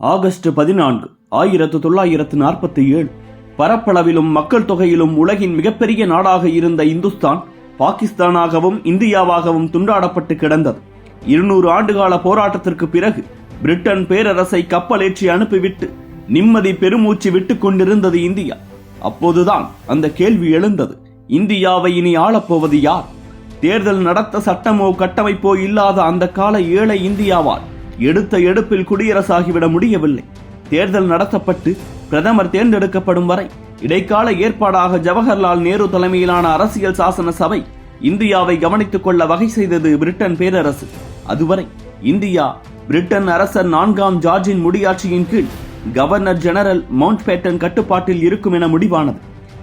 August பதினான்கு ஆயிரத்து தொள்ளாயிரத்து நாற்பத்தி ஏழு பரப்பளவிலும் மக்கள் தொகையிலும் உலகின் மிகப்பெரிய நாடாக இருந்த இந்துஸ்தான் பாகிஸ்தானாகவும் இந்தியாவாகவும் துண்டாடப்பட்டு கிடந்தது. இருநூறு ஆண்டுகால போராட்டத்திற்கு பிறகு பிரிட்டன் பேரரசை கப்பலேற்றி அனுப்பிவிட்டு நிம்மதி பெருமூச்சு விட்டுக் கொண்டிருந்தது இந்தியா. அப்போதுதான் அந்த கேள்வி எழுந்தது இந்தியாவை இனி ஆளப்போவது யார்? தேர்தல் நடத்த சட்டமோ கட்டமைப்போ இல்லாத அந்த கால ஏழை இந்தியாவால் எடுத்த எடுப்பில் குடியரசாகிவிட முடியவில்லை. தேர்தல் நடத்தப்பட்டு பிரதமர் தேர்ந்தெடுக்கப்படும் வரை இடைக்கால ஏற்பாடாக ஜவஹர்லால் நேரு தலைமையிலான அரசியல் சாசன சபை இந்தியாவை கவனித்துக் கொள்ள வகை செய்தது பிரிட்டன் பேரரசு. அதுவரை இந்தியா பிரிட்டன் அரசர் நான்காம் ஜார்ஜின் முடியாட்சியின் கீழ் கவர்னர் ஜெனரல் மவுண்ட் பேட்டன் கட்டுப்பாட்டில் இருக்கும் என முடிவானது.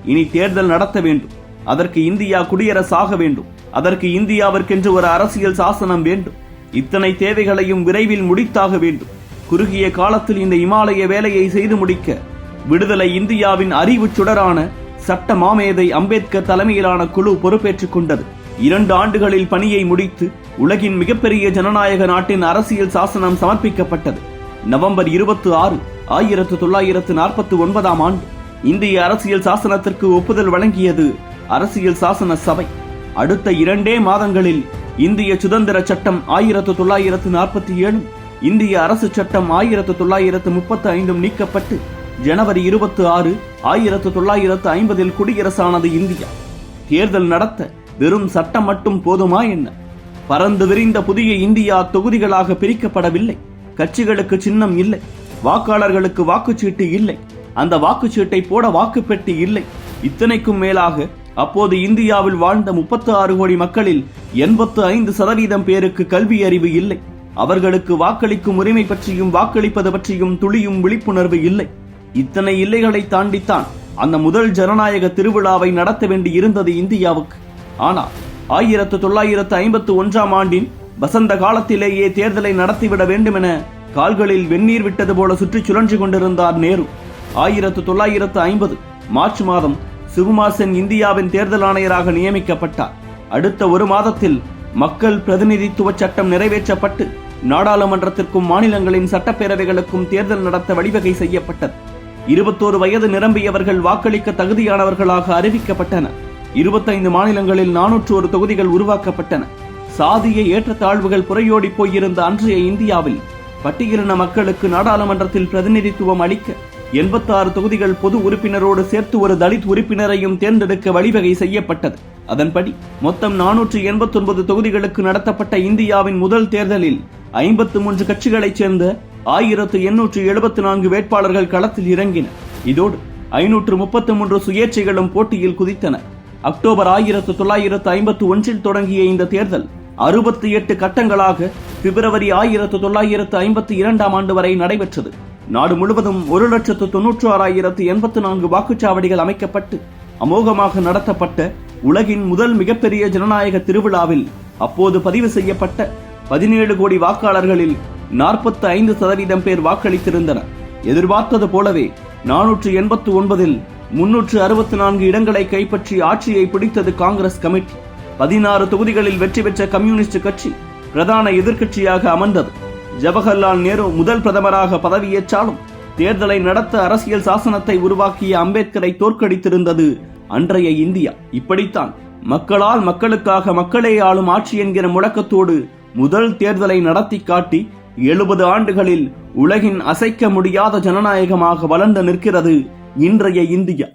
இனி தேர்தல் நடத்த வேண்டும். அதற்கு இந்தியா குடியரசாக வேண்டும். அதற்கு இந்தியாவிற்கென்று ஒரு அரசியல் சாசனம் வேண்டும். இத்தனை தேவைகளையும் விரைவில் முடித்தாக வேண்டும். குறுகிய காலத்தில் இந்த இமாலய வேலையை செய்து முடிக்க விடுதலை இந்தியாவின் அறிவு சுடரான சட்ட மாமேதை அம்பேத்கர் தலைமையிலான குழு பொறுப்பேற்றுக் கொண்டது. இரண்டு ஆண்டுகளில் பணியை முடித்து உலகின் மிகப்பெரிய ஜனநாயக நாட்டின் அரசியல் சாசனம் சமர்ப்பிக்கப்பட்டது. நவம்பர் இருபத்தி ஆறு ஆயிரத்து தொள்ளாயிரத்து நாற்பத்தி ஒன்பதாம் ஆண்டு இந்திய அரசியல் சாசனத்திற்கு ஒப்புதல் வழங்கியது அரசியல் சாசன சபை. அடுத்த இரண்டே மாதங்களில் இந்திய சுதந்திர சட்டம் ஆயிரத்து தொள்ளாயிரத்து நாற்பத்தி ஏழு இந்திய அரசு சட்டம் ஆயிரத்து தொள்ளாயிரத்து முப்பத்தி ஐந்தும் நீக்கப்பட்டு ஜனவரி இருபத்தி ஆறு ஆயிரத்து தொள்ளாயிரத்து ஐம்பதில் குடியரசானது இந்தியா. தேர்தல் நடத்த வெறும் சட்டம் மட்டும் போதுமா என்ன? பறந்து விரிந்த புதிய இந்தியா தொகுதிகளாக பிரிக்கப்படவில்லை. கட்சிகளுக்கு சின்னம் இல்லை. வாக்காளர்களுக்கு வாக்குச்சீட்டு இல்லை. அந்த வாக்குச்சீட்டை போட வாக்குப்பெட்டி இல்லை. இத்தனைக்கும் மேலாக அப்போது இந்தியாவில் வாழ்ந்த முப்பத்து ஆறு கோடி மக்களில் எண்பத்து ஐந்து சதவீதம் பேருக்கு கல்வி அறிவு இல்லை. அவர்களுக்கு வாக்களிக்கும் உரிமை பற்றியும் வாக்களிப்பது பற்றியும் துளியும் விழிப்புணர்வு இல்லை. இத்தனை இல்லைகளை தாண்டித்தான் அந்த முதல் ஜனநாயக திருவிழாவை நடத்த வேண்டி இருந்தது இந்தியாவுக்கு. ஆனால் ஆயிரத்து தொள்ளாயிரத்து ஐம்பத்து ஒன்றாம் ஆண்டின் வசந்த காலத்திலேயே தேர்தலை நடத்திவிட வேண்டுமென கால்களில் வெந்நீர் விட்டது போல சுற்றி சுழன்று கொண்டிருந்தார் நேரு. ஆயிரத்து தொள்ளாயிரத்து ஐம்பது மார்ச் மாதம் சுகுமார் சென் இந்தியாவின் தேர்தல் ஆணையராக நியமிக்கப்பட்டார். அடுத்த ஒரு மாதத்தில் மக்கள் பிரதிநிதித்துவ சட்டம் நிறைவேற்றப்பட்டு நாடாளுமன்றத்திற்கும் மாநிலங்களின் சட்டப்பேரவைகளுக்கும் தேர்தல் நடத்த வழிவகை செய்யப்பட்டது. இருபத்தோரு வயது நிரம்பியவர்கள் வாக்களிக்க தகுதியானவர்களாக அறிவிக்கப்பட்டனர் இருபத்தைந்து மாநிலங்களில் நானூற்று ஒரு தொகுதிகள் உருவாக்கப்பட்டன. சாதிய ஏற்றத்தாழ்வுகள் புறையோடி போயிருந்த அன்றைய இந்தியாவில் பட்டியலின மக்களுக்கு நாடாளுமன்றத்தில் பிரதிநிதித்துவம் அளிக்க எண்பத்தாறு தொகுதிகள் பொது உறுப்பினரோடு சேர்த்து ஒரு தலித் உறுப்பினரையும் தேர்ந்தெடுக்க வழிவகை செய்யப்பட்டது. அதன்படி மொத்தம் நானூற்று எண்பத்தி ஒன்பது தொகுதிகளுக்கு நடத்தப்பட்ட இந்தியாவின் முதல் தேர்தலில் ஐம்பத்து மூன்று கட்சிகளைச் சேர்ந்த ஆயிரத்து எண்ணூற்று எழுபத்தி நான்கு வேட்பாளர்கள் களத்தில் இறங்கினர் இதோடு ஐநூற்று முப்பத்தி மூன்று சுயேட்சைகளும் போட்டியில் குதித்தன. அக்டோபர் ஆயிரத்து தொள்ளாயிரத்து ஐம்பத்து ஒன்றில் தொடங்கிய இந்த தேர்தல் அறுபத்தி எட்டு கட்டங்களாக பிப்ரவரி ஆயிரத்து தொள்ளாயிரத்து ஐம்பத்தி இரண்டாம் ஆண்டு வரை நடைபெற்றது. நாடு முழுவதும் ஒரு லட்சத்து தொன்னூற்று ஆறாயிரத்து எண்பத்து நான்கு வாக்குச்சாவடிகள் அமைக்கப்பட்டு அமோகமாக நடத்தப்பட்ட உலகின் முதல் மிகப்பெரிய ஜனநாயக திருவிழாவில் அப்போது பதிவு செய்யப்பட்ட பதினேழு கோடி வாக்காளர்களில் நாற்பத்தி ஐந்து சதவீதம் பேர் வாக்களித்திருந்தனர். எதிர்பார்த்தது போலவே நானூற்று எண்பத்து ஒன்பதில் முன்னூற்று அறுபத்தி நான்கு இடங்களை கைப்பற்றி ஆட்சியை பிடித்தது காங்கிரஸ் கமிட்டி. பதினாறு தொகுதிகளில் வெற்றி பெற்ற கம்யூனிஸ்ட் கட்சி பிரதான எதிர்க்கட்சியாக அமர்ந்தது. ஜவஹர்லால் நேரு முதல் பிரதமராக பதவியேற்றாலும் தேர்தலை நடத்த அரசியல் சாசனத்தை உருவாக்கிய அம்பேத்கரை தோற்கடித்திருந்தது அன்றைய இந்தியா. இப்படித்தான் மக்களால் மக்களுக்காக மக்களே ஆளும் ஆட்சி என்கிற முழக்கத்தோடு முதல் தேர்தலை நடத்தி காட்டி எழுபது ஆண்டுகளில் உலகின் அசைக்க முடியாத ஜனநாயகமாக வளர்ந்து நிற்கிறது இன்றைய இந்தியா.